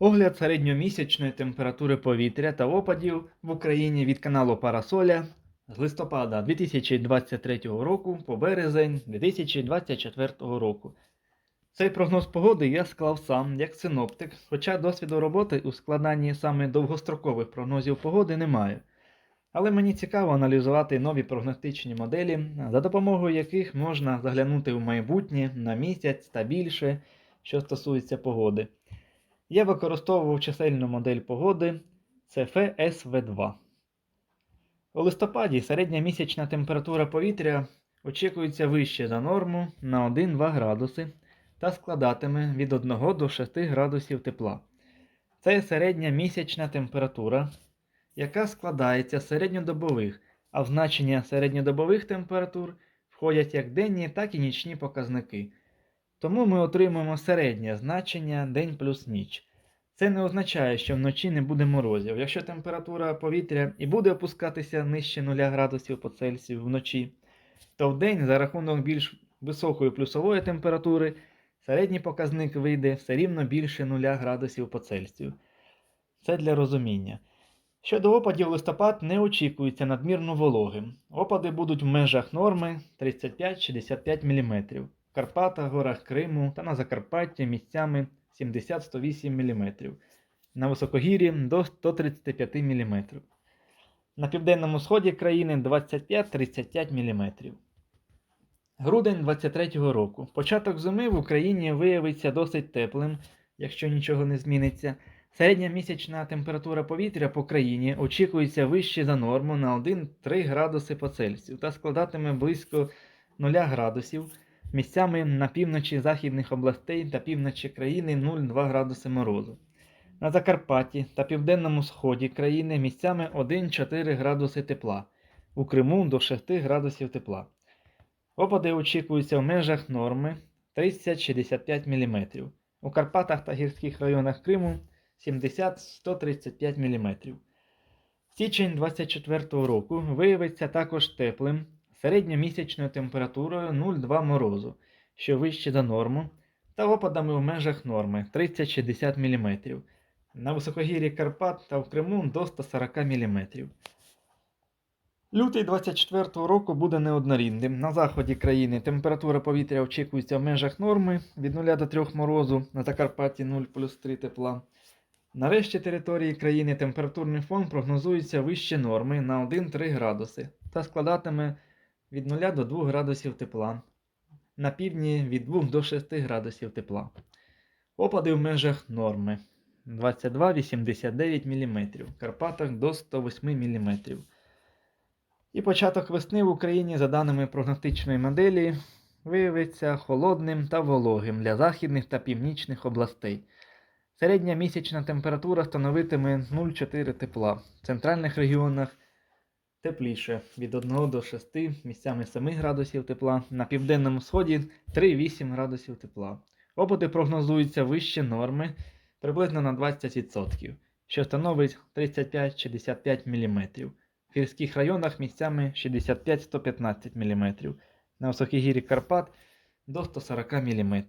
Огляд середньомісячної температури повітря та опадів в Україні від каналу Парасоля з листопада 2023 року по березень 2024 року. Цей прогноз погоди я склав сам як синоптик, хоча досвіду роботи у складанні саме довгострокових прогнозів погоди немає. Але мені цікаво аналізувати нові прогностичні моделі, за допомогою яких можна заглянути в майбутнє на місяць та більше, що стосується погоди. Я використовував чисельну модель погоди CFSV2. У листопаді середня місячна температура повітря очікується вище за норму на 1-2 градуси та складатиме від 1 до 6 градусів тепла. Це середня місячна температура, яка складається з середньодобових, а в значення середньодобових температур входять як денні, так і нічні показники. Тому ми отримуємо середнє значення день плюс ніч. Це не означає, що вночі не буде морозів. Якщо температура повітря і буде опускатися нижче 0 градусів по Цельсію вночі, то вдень за рахунок більш високої плюсової температури середній показник вийде все рівно більше 0 градусів по Цельсію. Це для розуміння. Щодо опадів листопад не очікується надмірно вологим. Опади будуть в межах норми 35-65 мм. Карпатах, горах Криму та на Закарпатті місцями 70-108 мм. На високогір'ї до 135 мм. На південному сході країни 25-35 мм. Грудень 23-го року. Початок зими в Україні виявиться досить теплим, якщо нічого не зміниться. Середня місячна температура повітря по країні очікується вище за норму на 1-3 градуси по Цельсію та складатиме близько 0 градусів. Місцями на півночі західних областей та півночі країни 0,2 градуси морозу. На Закарпатті та південному сході країни місцями 1-4 градуси тепла, у Криму до 6 градусів тепла. Опади очікуються в межах норми 30-65 мм. У Карпатах та гірських районах Криму 70-135 мм. Січень 24 року виявиться також теплим середньомісячною температурою 0,2 морозу, що вище за норму, та опадами в межах норми 30-60 мм. На високогір'ї Карпат та в Криму до 140 мм. Лютий 24 року буде неоднорідним. На заході країни температура повітря очікується в межах норми від 0 до 3 морозу, на Закарпатті 0 плюс 3 тепла. На решті території країни температурний фон прогнозується вище норми на 1-3 градуси та складатиме від 0 до 2 градусів тепла. На півдні від 2 до 6 градусів тепла. Опади в межах норми 22-89 мм, в Карпатах до 108 мм. І початок весни в Україні, за даними прогностичної моделі, виявиться холодним та вологим для західних та північних областей. Середня місячна температура становитиме 0,4 тепла. В центральних регіонах тепліше від 1 до 6, місцями 7 градусів тепла, на південному сході 3-8 градусів тепла. Опади прогнозуються вище норми приблизно на 20%, що становить 35-65 мм. В гірських районах місцями 65-115 мм, на високій гірі Карпат до 140 мм.